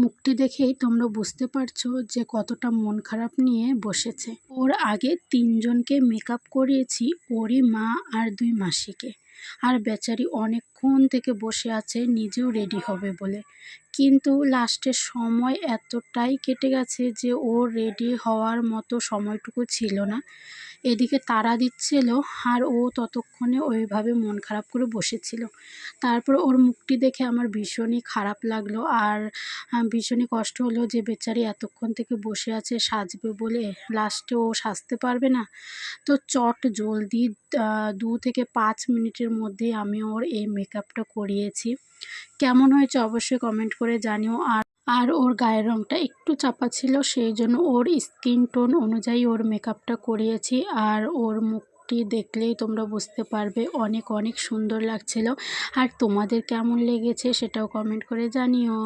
মুখটি দেখেই তোমরা বুঝতে পারছ যে কতটা মন খারাপ নিয়ে বসেছে। ওর আগে তিনজনকে মেকআপ করিয়েছি, ওরই মা আর দুই মাসিকে। আর বেচারি অনেকক্ষণ থেকে বসে আছে, নিজেও রেডি হবে বলে। কিন্তু লাস্টের সময় এতটাই কেটে গেছে যে ও রেডি হওয়ার মতো সময়টুকু ছিল না। এদিকে তারা দিচ্ছিল আর ও ততক্ষণে ওইভাবে মন খারাপ করে বসেছিল। তারপর ওর মুখটি দেখে আমার ভীষণই খারাপ লাগল আর ভীষণই কষ্ট হলো যে বেচারি এতক্ষণ থেকে বসে আছে, সাজবে বলে লাস্টে ও সাজতে পারবে না। তো চট জলদি দু থেকে পাঁচ মিনিটের মধ্যে আমি ওর এই মেকআপটা করিয়েছি। কেমন হয়েছে অবশ্যই কমেন্ট করে জানিও। আর আর ওর গায়ের রঙটা একটু চাপা ছিল, সেই জন্য ওর স্কিন টোন অনুযায়ী ওর মেকআপটা করিয়েছি। আর ওর মুখটি দেখলেই তোমরা বুঝতে পারবে অনেক অনেক সুন্দর লাগছিল। আর তোমাদের কেমন লেগেছে সেটাও কমেন্ট করে জানিও।